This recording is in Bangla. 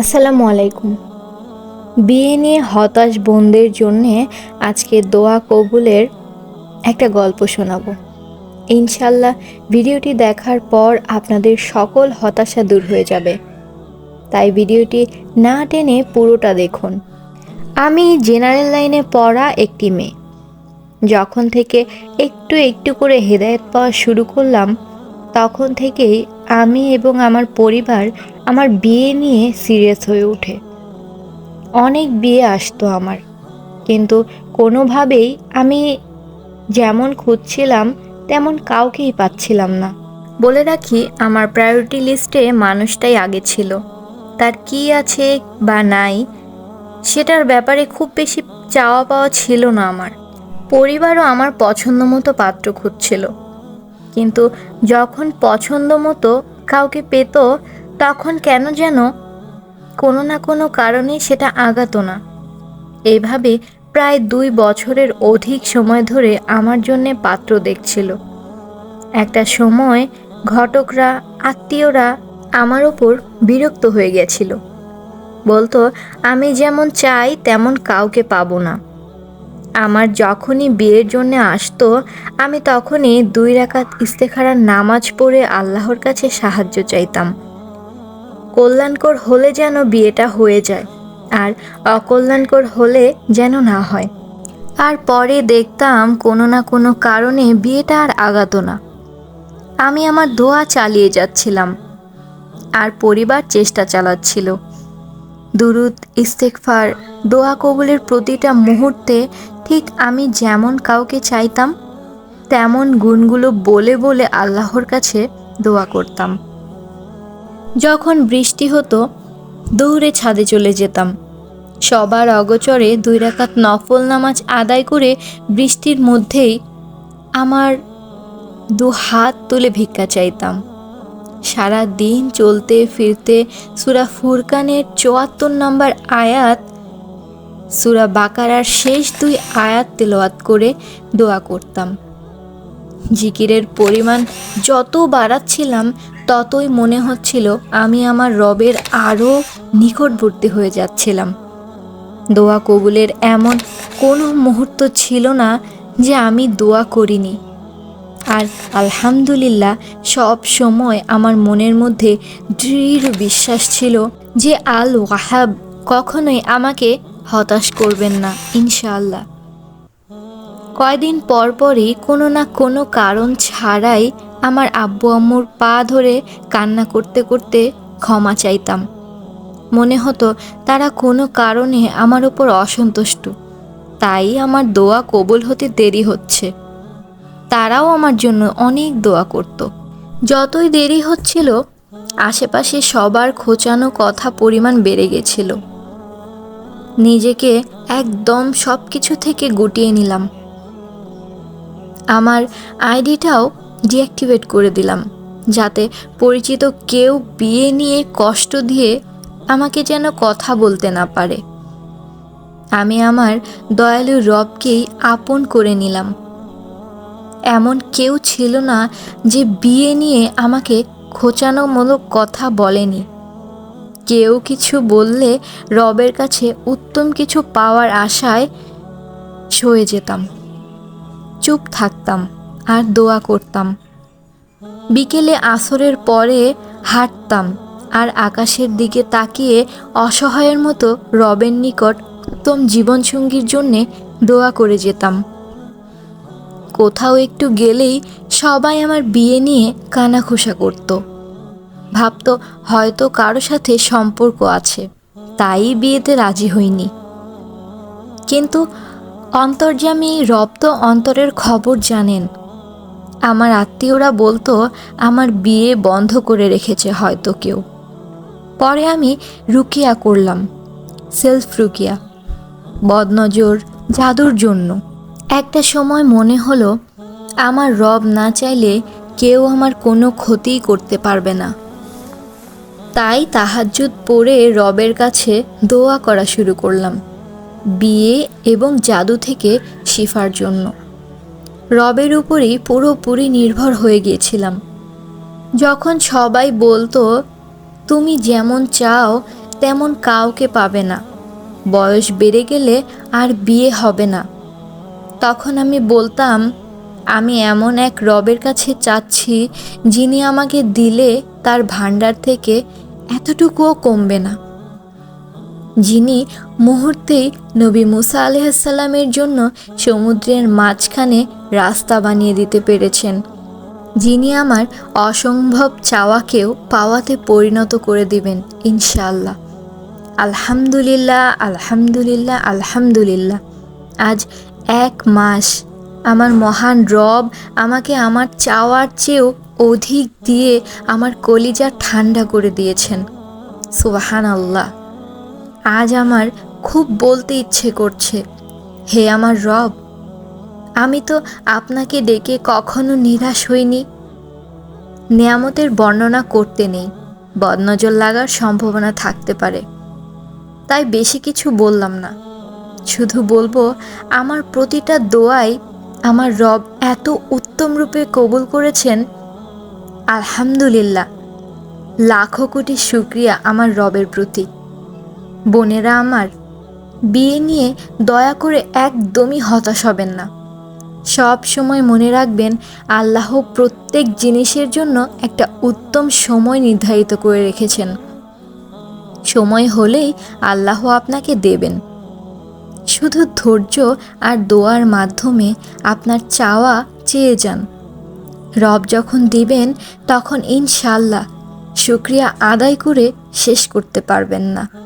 আসসালামু আলাইকুম। বিয়ে নিয়ে হতাশ বোনদের জন্যে আজকে দোয়া কবুলের একটা গল্প শোনাবো। ইনশাল্লাহ ভিডিওটি দেখার পর আপনাদের সকল হতাশা দূর হয়ে যাবে। তাই ভিডিওটি না টেনে পুরোটা দেখুন। আমি জেনারেল লাইনে পড়া একটি মেয়ে। যখন থেকে একটু একটু করে হেদায়েত পাওয়া শুরু করলাম, তখন থেকেই আমি এবং আমার পরিবার আমার বিয়ে নিয়ে সিরিয়াস হয়ে ওঠে। অনেক বিয়ে আসতো আমার, কিন্তু কোনোভাবেই আমি যেমন খুঁজছিলাম, তেমন কাউকেই পাচ্ছিলাম না। বলে রাখি, আমার প্রায়োরিটি লিস্টে মানুষটাই আগে ছিল। তার কি আছে বা নাই, সেটার ব্যাপারে খুব বেশি চাওয়া পাওয়া ছিল না আমার। পরিবারও আমার পছন্দ মতো পাত্র খুঁজছিল। কিন্তু যখন পছন্দ মতো কাউকে পেত তখন কেন যেন কোনো না কোনো কারণে সেটা আগাতো না। এভাবে প্রায় দুই বছরের অধিক সময় ধরে আমার জন্যে পাত্র দেখছিল। একটা সময় ঘটকরা, আত্মীয়রা আমার ওপর বিরক্ত হয়ে গেছিল। বলতো, আমি যেমন চাই, তেমন কাউকে পাবো না। আমার যখনই বিয়ের জন্য আসতো, আমি তখনই দুই রাকাত ইস্তেখারার নামাজ পড়ে আল্লাহর কাছে সাহায্য চাইতাম। কল্যাণকর হলে যেন বিয়েটা হয়ে যায়, আর অকল্যাণকর হলে যেন না হয়। আর পরে দেখতাম কোনো না কোনো কারণে বিয়েটা আর আগাতো না। আমি আমার দোয়া চালিয়ে যাচ্ছিলাম, আর পরিবার চেষ্টা চালাচ্ছিল। দুরুদ ইস্তেকফার দোয়া কবুলের প্রতিটা মুহূর্তে ঠিক আমি যেমন কাউকে চাইতাম, তেমন গুণগুলো বলে বলে আল্লাহর কাছে দোয়া করতাম। যখন বৃষ্টি হতো দৌড়ে ছাদে চলে যেতাম। সবার অগচরে দুই রাকাত নফল নামাজ আদায় করে বৃষ্টির মধ্যেই আমার দু হাত তুলে ভিক্ষা চাইতাম। সারা দিন চলতে ফিরতে সুরা ফুরকানের চুয়াত্তর নম্বর আয়াত, সুরা বাকারার শেষ দুই আয়াত তেলাওয়াত করে দোয়া করতাম। জিকিরের পরিমাণ যত বাড়াচ্ছিলাম ততই মনে হচ্ছিল আমি আমার রবের আরও নিকটবর্তী হয়ে যাচ্ছিলাম। দোয়া কবুলের এমন কোনো মুহূর্ত ছিল না যে আমি দোয়া করিনি। আর আলহামদুলিল্লাহ সব সময় আমার মনের মধ্যে দৃঢ় বিশ্বাস ছিল যে আল ওয়াহাব কখনোই আমাকে হতাশ করবেন না, ইনশাআল্লাহ। কয়দিন পরপরই কোনো না কোনো কারণ ছাড়াই আমার আব্বু আম্মুর পা ধরে কান্না করতে করতে ক্ষমা চাইতাম। মনে হতো তারা কোনো কারণে আমার ওপর অসন্তুষ্ট। তাই আমার দোয়া কবুল হতে দেরি হচ্ছে। তারাও আমার জন্য অনেক দোয়া করত। যতই দেরি হচ্ছিল, আশেপাশে সবার খোঁচানো কথা পরিমাণ বেড়ে গেছিল। নিজেকে একদম সব কিছু থেকে গুটিয়ে নিলাম। আমার আইডিটাও ডিঅ্যাক্টিভেট করে দিলাম, যাতে পরিচিত কেউ বিয়ে নিয়ে কষ্ট দিয়ে আমাকে যেন কথা বলতে না পারে। আমি আমার দয়ালু রবকেই আপন করে নিলাম। এমন কেউ ছিল না যে বিয়ে নিয়ে আমাকে খোঁচানোমূলক কথা বলেনি। কেউ কিছু বললে রবের কাছে উত্তম কিছু পাওয়ার আশায় সয়ে যেতাম। চুপ থাকতাম। আর দোয়া করতাম। বিকেলে আসরের পরে হাঁটতাম আর আকাশের দিকে তাকিয়ে অসহায়ের মতো রবের নিকট উত্তম জীবনসঙ্গীর জন্যে দোয়া করে যেতাম। কোথাও একটু গেলেই সবাই আমার বিয়ে নিয়ে কানাঘোষা করত। ভাবতো হয়তো কারও সাথে সম্পর্ক আছে, তাই বিয়েতে রাজি হইনি। কিন্তু অন্তর্যামী রব তো অন্তরের খবর জানেন আমার আত্মীয়রা বলতো, আমার বিয়ে বন্ধ করে রেখেছে হয়তো কেউ। পরে আমি রুকিয়া করলাম, সেলফ রুকিয়া, বদনজর, জাদুর জন্য। একটা সময় মনে হলো, আমার রব না চাইলে কেউ আমার কোনো ক্ষতিই করতে পারবে না। তাই তাহাজ্জুদ পড়ে রবের কাছে দোয়া করা শুরু করলাম, বিয়ে এবং জাদু থেকে শিফার জন্য। রবের উপরেই পুরোপুরি নির্ভর হয়ে গিয়েছিলাম। যখন সবাই বলতো, তুমি যেমন চাও, তেমন কাউকে পাবে না। বয়স বেড়ে গেলে আর বিয়ে হবে না। তখন আমি বলতাম, আমি এমন এক রবের কাছে চাচ্ছি, যিনি আমাকে দিলে তার ভাণ্ডার থেকে এতটুকুও কমবে না। যিনি মুহূর্তেই নবী মুসা আলহামের জন্য সমুদ্রের মাঝখানে রাস্তা বানিয়ে দিতে পেরেছেন। যিনি আমার অসম্ভব চাওয়াকেও পাওয়াতে পরিণত করে দিবেন ইনশাল্লাহ আলহামদুলিল্লাহ আলহামদুলিল্লাহ আলহামদুলিল্লাহ। আজ এক মাস আমার মহান রব আমাকে আমার চাওয়ার চেয়েও অধিক দিয়ে আমার কলিজা ঠান্ডা করে দিয়েছেন। সুবাহান আল্লাহ আজ আমার খুব বলতে ইচ্ছে করছে। হে আমার রব, আমি তো আপনাকে ডেকে কখনো নিরাশ হইনি। নেয়ামতের বর্ণনা করতে নেই, বদনজর লাগার সম্ভাবনা থাকতে পারে। তাই বেশি কিছু বললাম না। শুধু বলব, আমার প্রতিটা দোয়াই আমার রব এত উত্তম রূপে কবুল করেছেন। আলহামদুলিল্লাহ, লাখো কোটি শুক্রিয়া আমার রবের প্রতি। বোনেরা আমার, বিয়ে নিয়ে দয়া করে একদমই হতাশ হবেন না। সব সময় মনে রাখবেন, আল্লাহ প্রত্যেক জিনিসের জন্য একটা উত্তম সময় নির্ধারিত করে রেখেছেন। সময় হলেই আল্লাহ আপনাকে দেবেন। শুধু ধৈর্য আর দোয়ার মাধ্যমে আপনার চাওয়া চেয়ে যান। রব যখন দিবেন, তখন ইনশাল্লাহ শুক্রিয়া আদায় করে শেষ করতে পারবেন না।